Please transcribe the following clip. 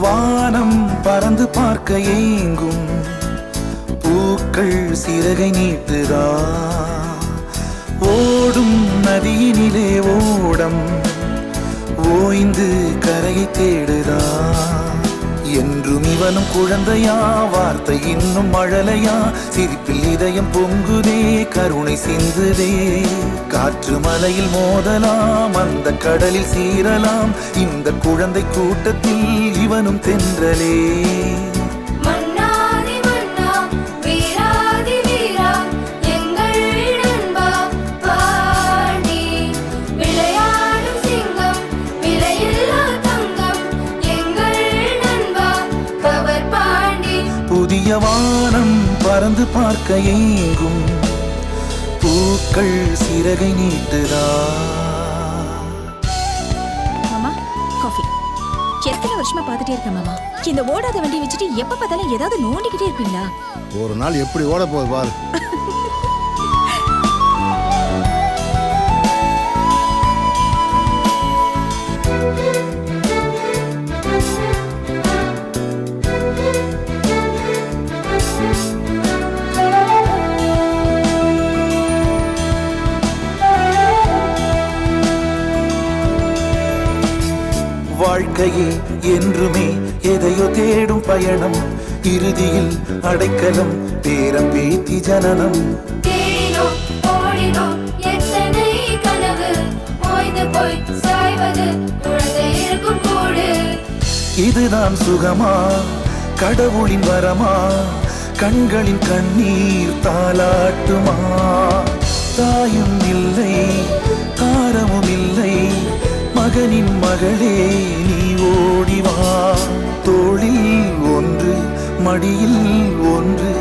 வானம் பறந்து பார்க்க ஏங்கும். பூக்கள் சிறகை நீட்டுதா. ஓடும் நதியினிலே ஓடம். ஓய்ந்து கரையை தேடுதா. அவனும் குழந்தையா வார்த்தை இன்னும் மழலையா சிரிப்பில் இதயம் பொங்குதே கருணை சிந்துதே. காற்று மலையில் மோதலாம் அந்த கடலில் சீரலாம் இந்த குழந்தை கூட்டத்தில் இவனும் தென்றலே. புதிய வானம் பறந்து பார்க்க ஏங்கும். பூக்கள் சிறகை நீட்டுதா. மாமா காஃபி. எத்தனை வருஷமா பார்த்துட்டே இருக்கேன் மாமா? இந்த ஓடாத வண்டி வச்சுட்டு எப்ப பார்த்தாலும் ஏதாவது நோண்டிக்கிட்டே இருப்பீங்களா? ஒரு நாள் எப்படி ஓட போகுது பாரு. வாழ்க்கையே என்றுமே எதையோ தேடும் பயணம் இறுதியில் அடைக்கலம் பேரம் பேத்தி ஜனனம். இதுதான் சுகமா கடவுளின் வரமா கண்களின் கண்ணீர் தாலாட்டுமா தாயும் மகனின் மகளே நீ ஓடிவா தோளில் ஒன்று மடியில் ஒன்று.